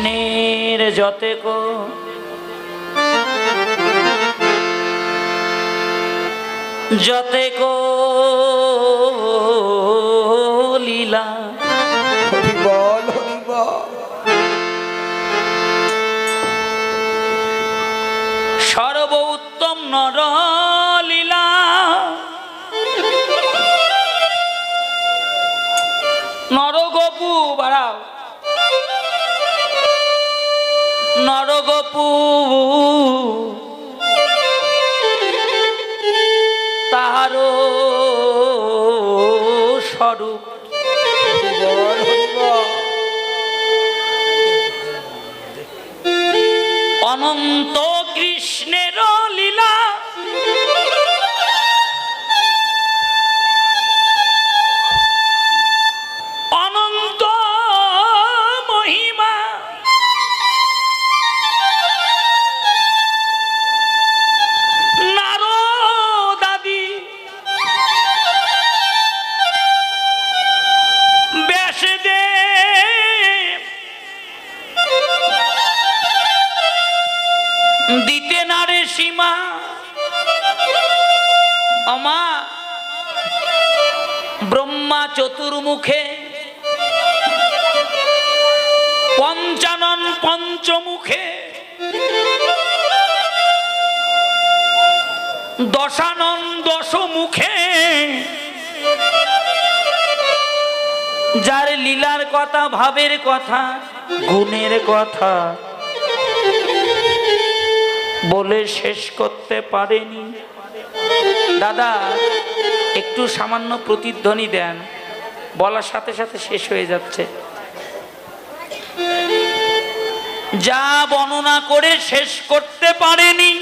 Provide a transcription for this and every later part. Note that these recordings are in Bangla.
কৃষ্ণের যতে কো। যতে কো লীলা। সর্ব উত্তম অপু কথা বলে শেষ করতে পারেনি। দাদা, একটু সামান্য প্রতিধ্বনি দেন, বলার সাথে সাথে শেষ হয়ে যাচ্ছে। যা বর্ণনা করে শেষ করতে পারেনি।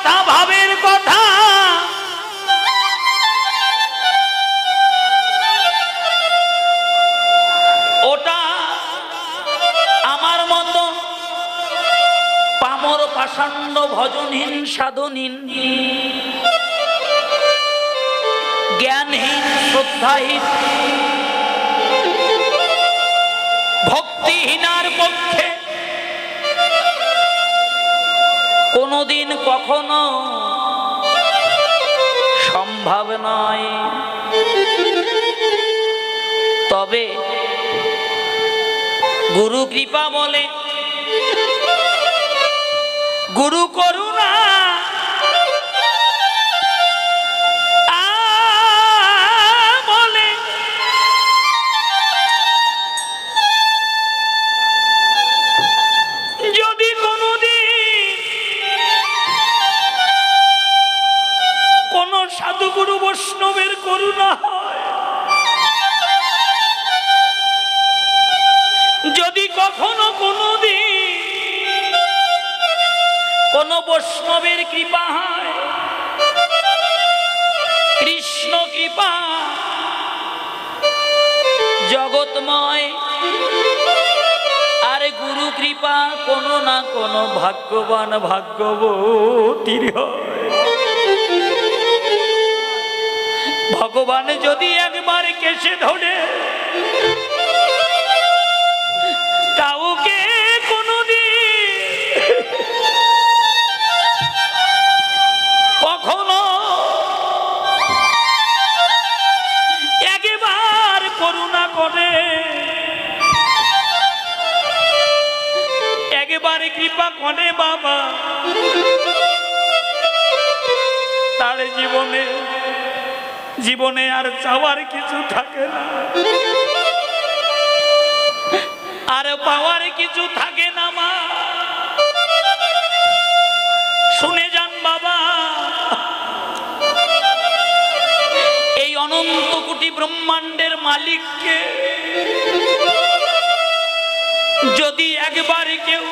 কথা ভাবের কথা। ওটা আমার মতো পামর পাষাণ্ড ভজনহীন সাধনহীন জ্ঞানহীন শ্রদ্ধাহীন ভক্তিহীনার পক্ষে কোনোদিন কখনো সম্ভব নয়। তবে গুরু কৃপা বলে গুরু করুণা কৃষ্ণ কৃপা। জগৎময়। আর গুরু কৃপা কোনো না কোনো ভাগ্যবান ভাগ্যবতীর ভগবান যদি একবার কেসে ধরে একবার কৃপা করে বাবা। তার জীবনে জীবনে আর চাওয়ার কিছু থাকে না। আর পাওয়ার কিছু থাকে না মা। শুনে যান বাবা। এই অনন্ত কোটি ব্রহ্মাণ্ডের মালিককে যদি একবার কেউ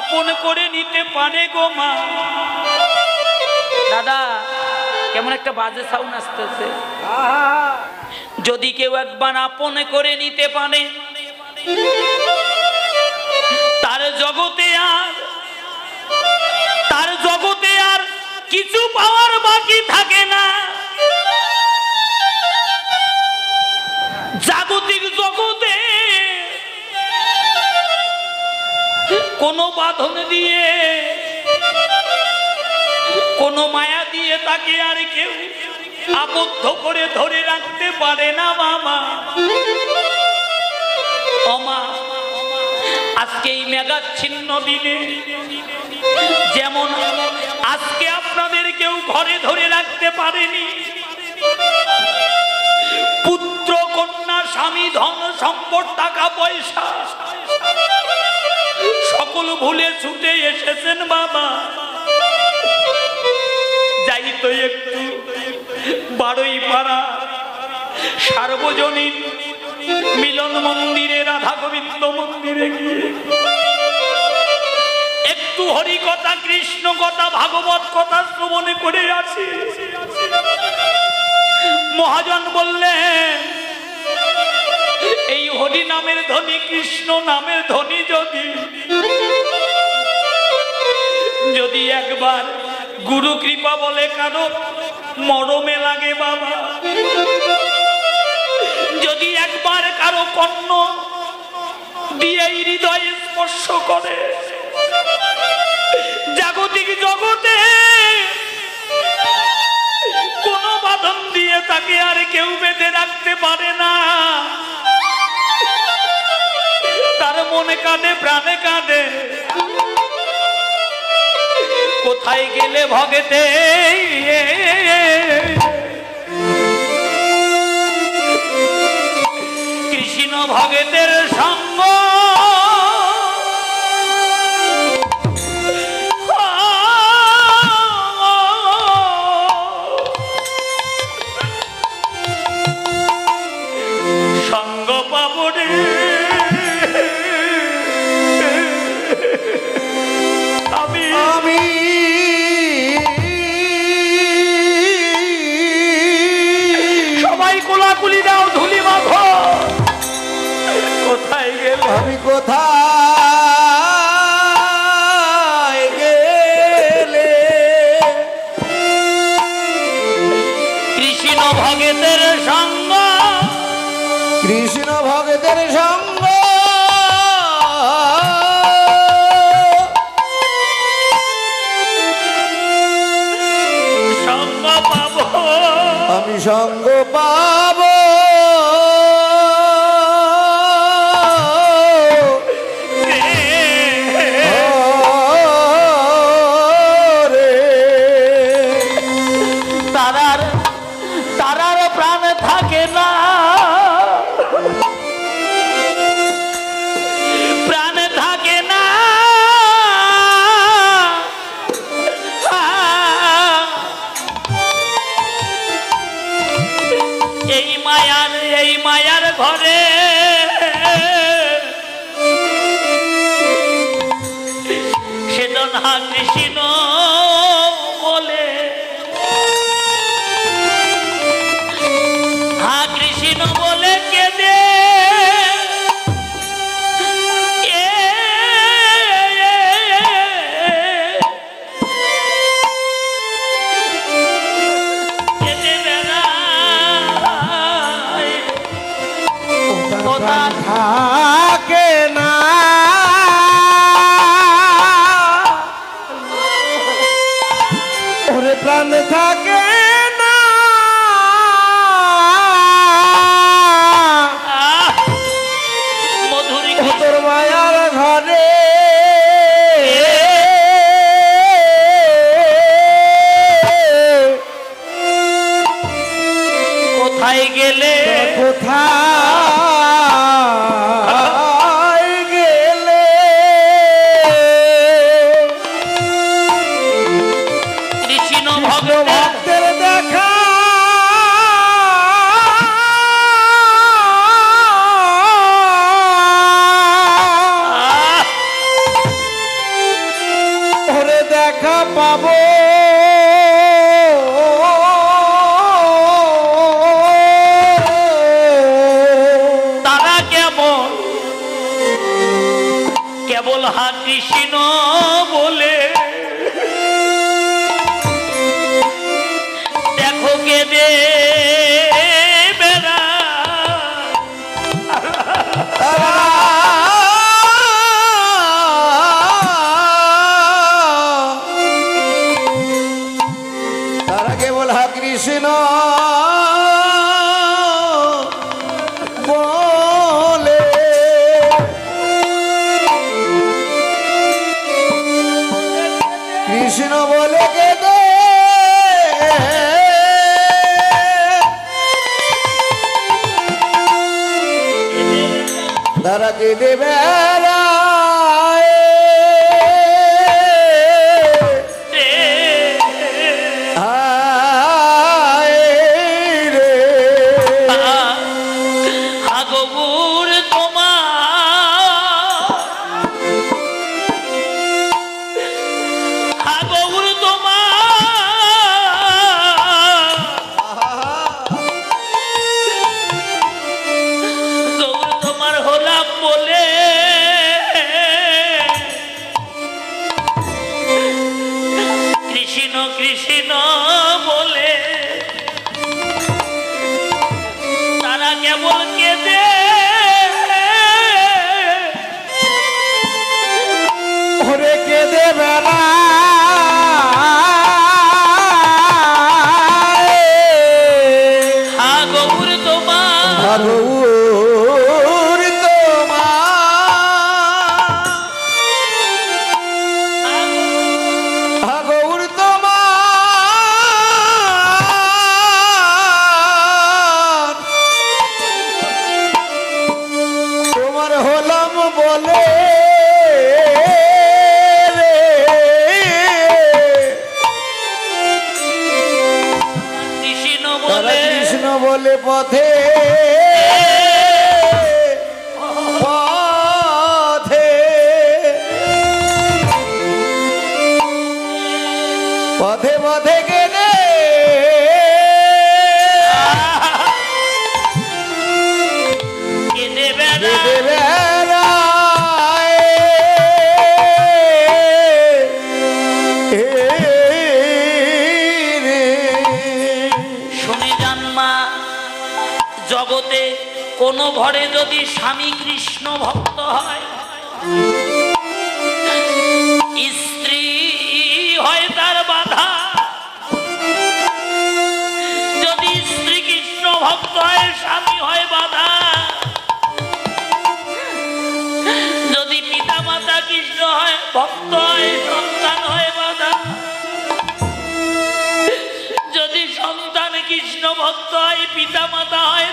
আপন করে নিতে পারে গো মা। দাদা, কেমন একটা বাজে সাউন্ড আসতেছে। যদি কেউ একবার আপন করে নিতে পারে, তার জগতে আর তার জগতে আর কিছু পাওয়ার বাকি থাকে না। জাগতিক জগতে কোনো বাঁধন দিয়ে, কোনো মায়া দিয়ে তাকে আর কেউ আবদ্ধ করে ধরে রাখতে পারে না, মামা। অমা আজকে এই মেঘাচ্ছিন্ন দিনে যেমন আজকে আপনাদের কেউ ঘরে ধরে রাখতে পারেনি, পুত্র, কন্যা, স্বামী, ধন, সম্পদ, টাকা, পয়সা সকল ভুলে ছুটে এসেছেন বাবা। যাই তো একটু বারোই পাড়া, সার্বজনীন মিলন মন্দিরে, রাধা গোবিন্দ মন্দিরে গিয়ে একটু হরি কথা, কৃষ্ণ কথা, ভাগবত কথা শ্রবণে করে আছি। মহাজন বললেন, এই হরি নামের ধ্বনি কৃষ্ণ নামের ধ্বনি যদি যদি একবার গুরু কৃপা বলে কারও মরমে লাগে বাবা, যদি একবার কারও কর্ণ দিয়ে হৃদয়ে স্পর্শ করে, জাগতিক জগতে কোন বাঁধন দিয়ে তাকে আর কেউ বেঁধে রাখতে পারে না। তার মনে কাঁদে, প্রাণে কাঁদে। কোথায় গেলে ভগতে? কৃষ্ণ ভগতের সঙ্গ আমি সঙ্গ প্রাণ থাকে কেবল হাতিসিন বলে। দেখো কে দে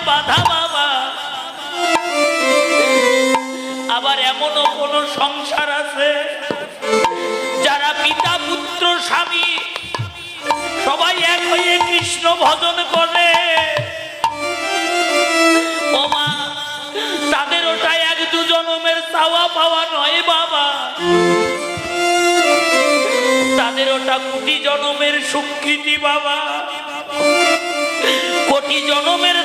বাধা বাবা। আবার এমনও কোন সংসার আছে? যারা পিতা, পুত্র, স্বামী সবাই এক হয়ে কৃষ্ণ ভজন করে। তাদের ওটা এক দু জনমের চাওয়া পাওয়া নয় বাবা। তাদের ওটা কোটি জনমের স্বীকৃতি বাবা। কোটি জনমের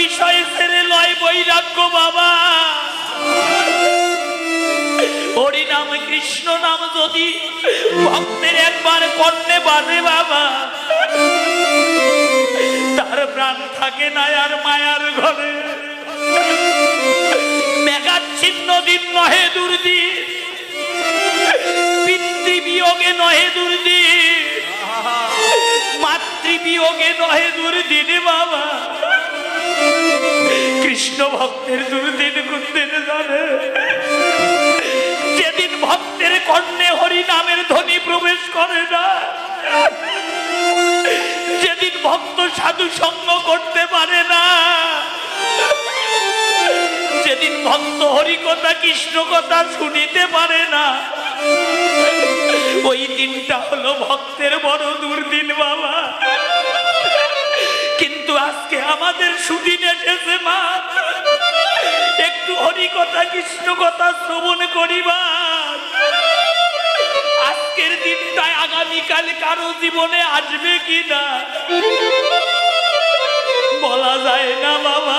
বিষয় ছেড়ে লয় বৈরাগ্য বাবা। হরি নাম, কৃষ্ণ নাম যদি ভক্তের একবার কর্ণে বাজে বাবা, তার প্রাণ থাকে না আর মায়ার ঘরে। মেঘাচ্ছিন্ন দিন নহে দুর্দিন, পিতৃবিয়োগে নহে দুর্দিন। মাতৃবিয়োগে নহে দুর্দিন বাবা। কৃষ্ণ ভক্তের দুর্দিন কোনদিন জানে যেদিন ভক্তের কর্ণে হরি নামের ধ্বনি প্রবেশ করে না, যেদিন ভক্ত সাধু সঙ্গ করতে পারে না, যেদিন ভক্ত হরি কথা, কৃষ্ণ কথা শুনিতে পারে না, ওই দিনটা হলো ভক্তের বড় আমাদের সুদিন এসেছে, মা। একটু হরি কথা কৃষ্ণ কথা শ্রবণ করিবা। আজকের দিনটায় আগামীকাল কারও জীবনে আসবে কি না বলা যায় না, বাবা।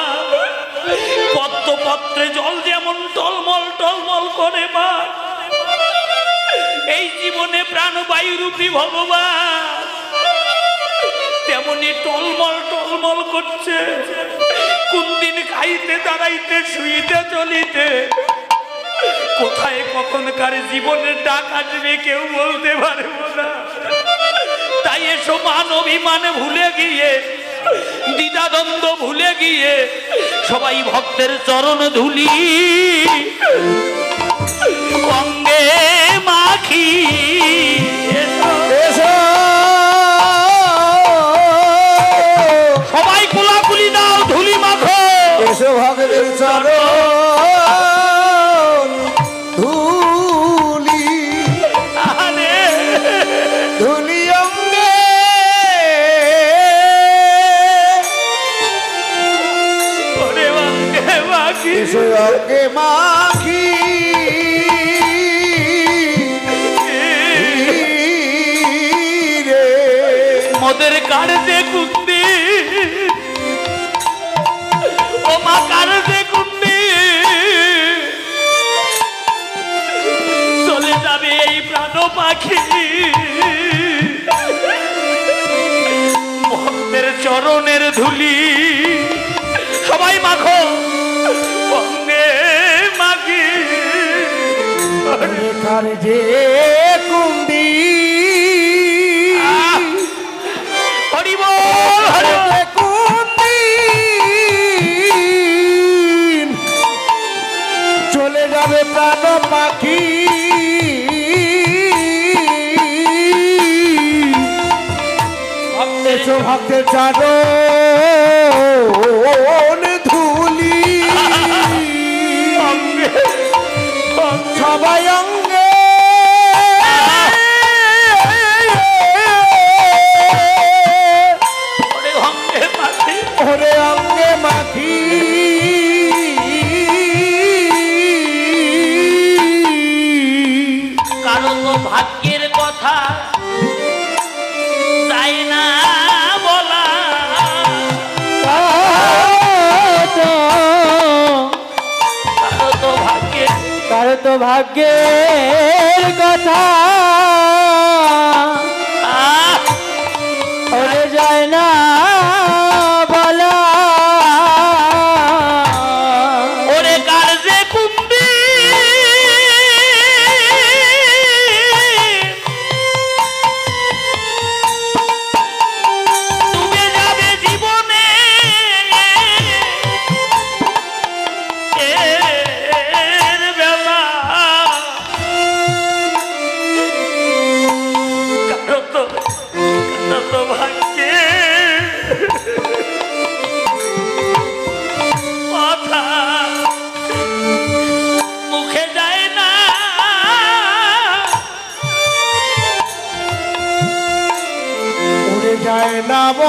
পদ্মপত্রে জল যেমন টলমল টলমল করে, মা। এই জীবনে প্রাণবায়ুরূপী ভগবান। এমনি টলমল টলমল করছে। কোন দিন খাইতে দাঁড়াইতে, শুইতে চলিতে। কোথায় কখন কার জীবনের ডাক আসবে কেউ বলতে পারব না। তাই এসব মান অভিমানে ভুলে গিয়ে, দ্বিধাদ্বন্দ্ব ভুলে গিয়ে, সবাই ভক্তের চরণ ধুলি। অঙ্গে মাখি। চরণের ধুলি। সবাই মাখো। বঙ্গে মাগি। তার যে কুন্দি হরিবল কুন্দি চলে যাবে প্রাণ পাখি ভক্তের চারণ ধুলি। সবাই অঙ্গে। ওরে অঙ্গে মাখি। কারণ ভাগ্যের কথা যায় না। तो भाग्य कथा हो जयना যাব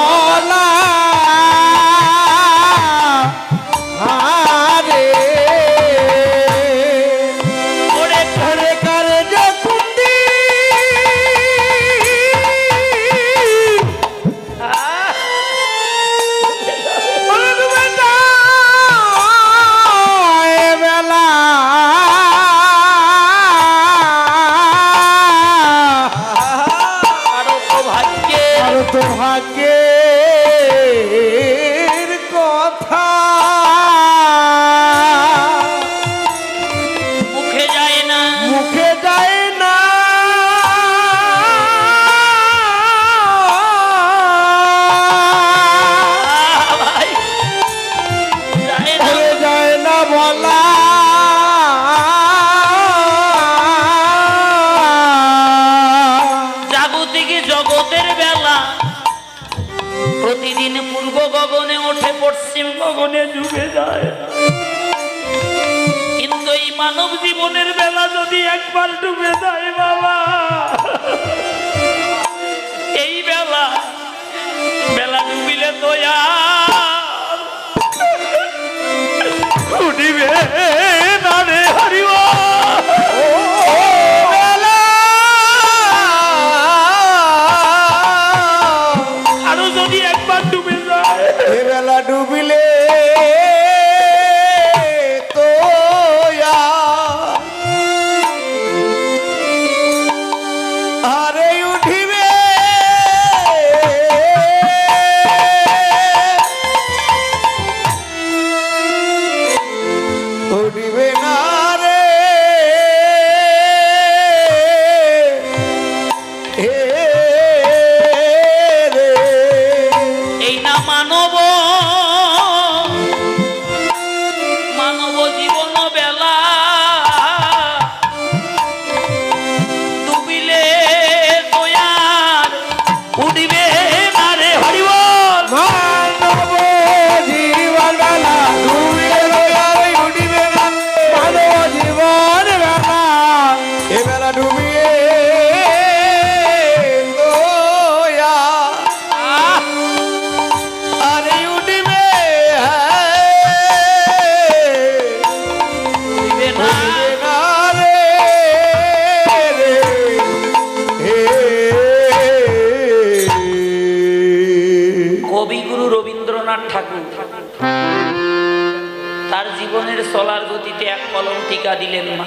দিলেন মা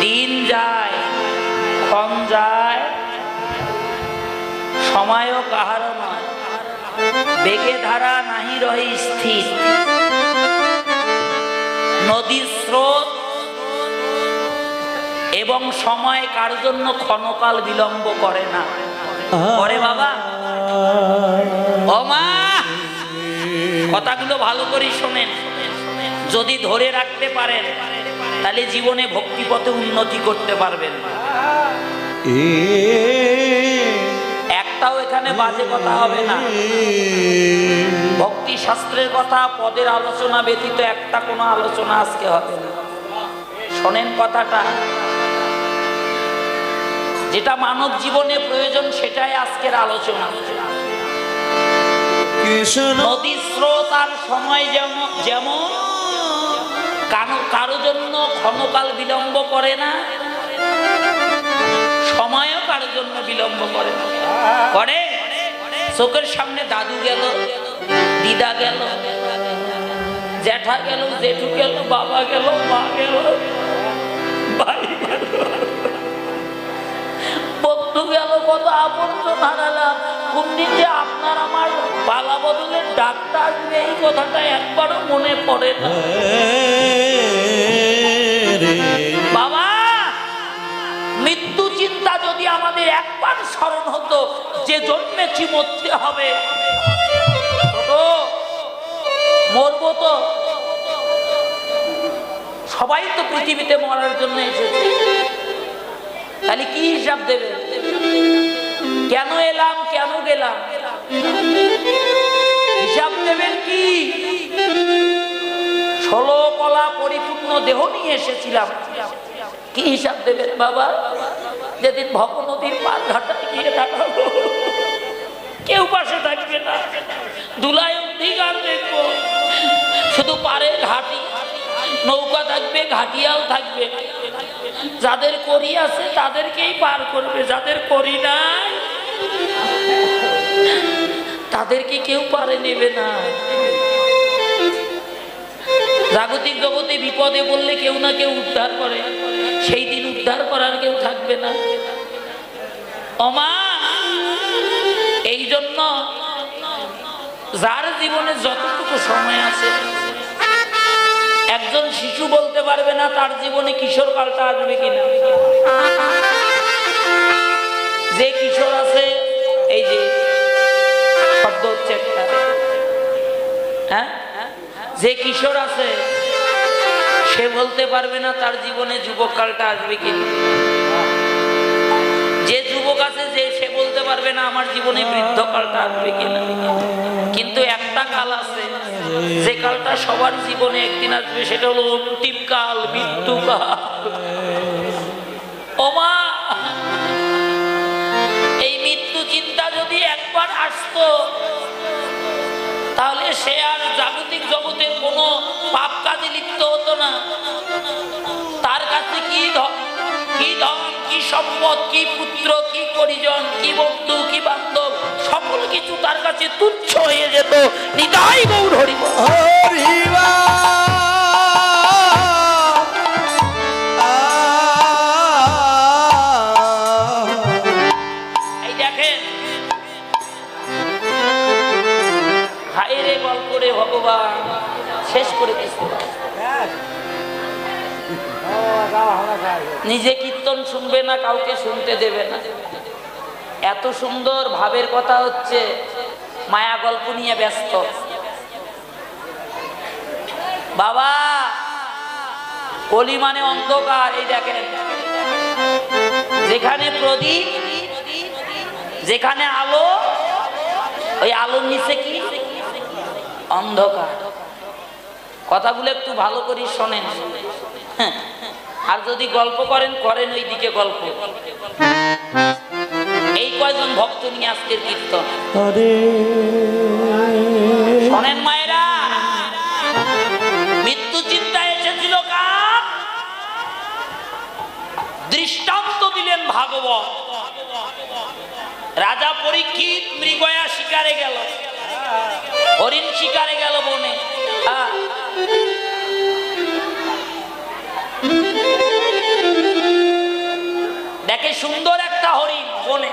দিন যায়, ক্ষণ যায়, সময়ও কাহারও নয়। বেগে ধারা নাহি রহে স্থির। নদীর স্রোত এবং সময় কার জন্য ক্ষণকাল বিলম্ব করে না? করে বাবা। ও মা! কথাগুলো ভালো করে শোনেন। যদি ধরে রাখতে পারেন তাহলে জীবনে ভক্তিপথে উন্নতি করতে পারবেন। একটাও এখানে বাজে কথা হবে না। ভক্তি শাস্ত্রের কথা পদের আলোচনা ব্যতীত একটা কোনো আলোচনা আজকে হবে না। শোনেন কথাটা। যেটা মানব জীবনে প্রয়োজন সেটাই আজকের আলোচনা। নদীর স্রোত আর সময় যেমন যেমন কারো- জন্য ক্ষণকাল বিলম্ব করে না, সময়ও কারও জন্য বিলম্ব করে করে? চোখের সামনে দাদু গেল, দিদা গেল, জ্যাঠা গেল, জেঠু গেল, বাবা গেল, মা গেল, ভাই গেল। বন্ধু গেল, কত দিন যে আপনার আমার পালা বদলের ডাক্তার এই কথাটা একবারও মনে পড়ে না। স্মরণ হতো, যে জন্মেছি মরতে হবে। মরবো তো। সবাই তো পৃথিবীতে মরার জন্য এসেছে। তাহলে কি হিসাব দেবে? কেন এলাম, কেন গেলাম? হিসাব দেবেন কি? ষোলো কলা পরিপূর্ণ দেহ নিয়ে এসেছিলাম। কি হিসাব দেবেন বাবা? যেদিন ভব নদীর ঘাটা গিয়ে দাঁড়াবো। কেউ পাশে থাকবে না। দুলাই অধিকার দেখব। শুধু পারের ঘাটি। নৌকা থাকবে ঘাটিয়াল থাকবে। যাদের করি আছে তাদেরকেই পার করবে। যাদের করি নাই, তাদেরকে কেউ পারে নেবে না। জাগতিক জগতে বিপদে বললে কেউ না কেউ উদ্ধার করে। সেই দিন উদ্ধার করার কেউ থাকবে না। এই জন্য যার জীবনে যতটুকু সময় আছে, একজন শিশু বলতে পারবে না তার জীবনে কিশোর কালটা আসবে কিনা। যে কিশোর আছে, এই যে শব্দ হচ্ছে একটা। হ্যাঁ? যে কিশোর আছে, সে বলতে পারবে না তার জীবনে যুবক কালটা আসবে কিনা। পারবে না, আমার জীবনে বৃদ্ধকালটা আসবে কিনা? কিন্তু একটা কাল আছে, যে কালটা সবার জীবনে একদিন আসবে, সেটা হলো অন্তিম কাল মৃত্যুকাল ওমা এই মৃত্যু চিন্তা যদি একবার আসতো, তাহলে সে আর জাগতিক জগতের কোনো পাপ কাজে লিপ্ত হতো না। তার কাছে কি ধন কি সম্পদ কি পুত্র কি পরিজন কি বন্ধু কি বান্ধব সকল কিছু তার কাছে তুচ্ছ হয়ে যেত। নিতাই গৌর হরিব হরিবা এই দেখেন কীর্তন শুনবে না কাউকে শুনতে দেবে না। এত সুন্দর ভাবের কথা হচ্ছে মায়া গল্প নিয়ে ব্যস্ত। বাবা কলি মানে অন্ধকার এই দেখেন। যেখানে প্রদীপ যেখানে আলো ওই আলোর নিচে কি? অন্ধকার। কথাগুলো একটু ভালো করে শোনেন। হ্যাঁ, আর যদি গল্প করেন করেন ওই দিকে গল্প। এই কয়জন ভক্ত নিয়ে আজকের কীর্তন? শোনেন মায়েরা মৃত্যু চিন্তা এসেছিল কার? দৃষ্টান্ত দিলেন ভাগবত। রাজা পরীক্ষিত মৃগয়া শিকারে গেল। হরিণ শিকারে গেল দেখে সুন্দর একটা হরিণ বনে।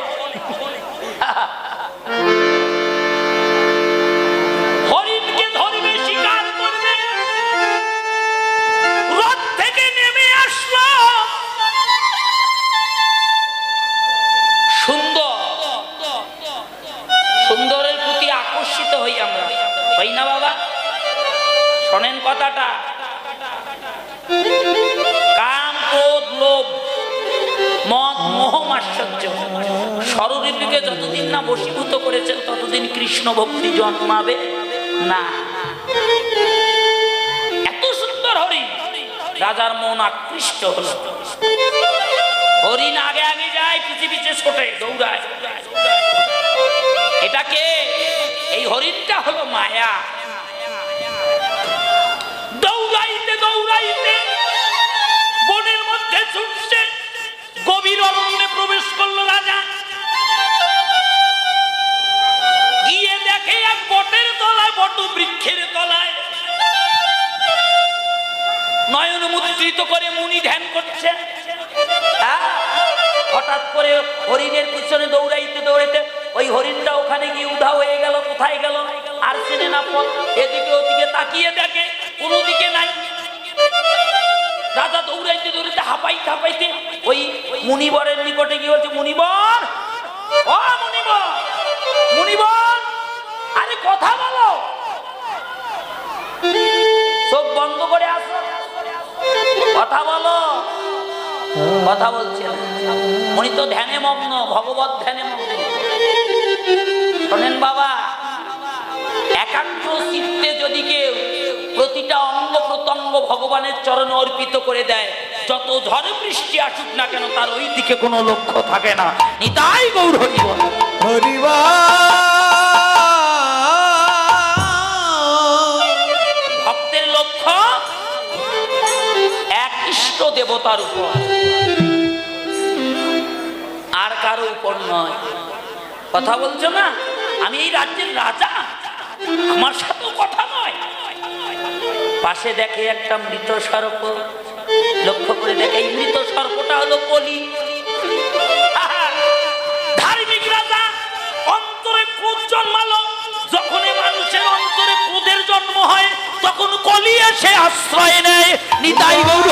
হরিণের পিছনে দৌড়াইতে দৌড়াইতে ওই হরিণটা ওখানে গিয়ে উধা হয়ে গেল, কোথায় গেল? আর চেনে না পথ। এদিকে ওদিকে তাকিয়ে দেখে কোনো দিকে নাই। রাজা দৌড়াইতে দৌড়াইতে হাঁপাইতে হাঁপাইতে ওই মুনিবরের নিকটে গিয়ে বলছে, মুনিবর! ও মুনিবর! মুনিবর! আরে কথা বলো! চোখ বন্ধ করে আসো। কথা বলো। কথা বলছে। না। উনি তো ধ্যানে মগ্ন, ভগবত ধ্যানে মগ্ন। বাবা, একান্ত চিত্তে যদি কেউ প্রতিটা অঙ্গ প্রত্যঙ্গ ভগবানের চরণে অর্পিত করে দেয়, যত ঝড় বৃষ্টি আসুক না কেন, তার ওই দিকে কোনো লক্ষ্য থাকে না। নিতাই গৌর হরি বল। হরিবা ভক্তের লক্ষ্য এক ইষ্ট দেবতার উপর। কারও উপর নয়। কথা বলছো না? আমি এই রাজ্যের রাজা। আমার সাথেও কথা নয়। পাশে দেখে একটা মৃত সর্প। লক্ষ্য করে দেখে এই মৃত সর্পটা হলো কলি। ধার্মিক রাজা, অন্তরে ক্রোধ জন্মালো। যখন মানুষের অন্তরে ক্রোধের জন্ম হয়, তখন কলি এসে আশ্রয় নেয়। নিতাই গৌর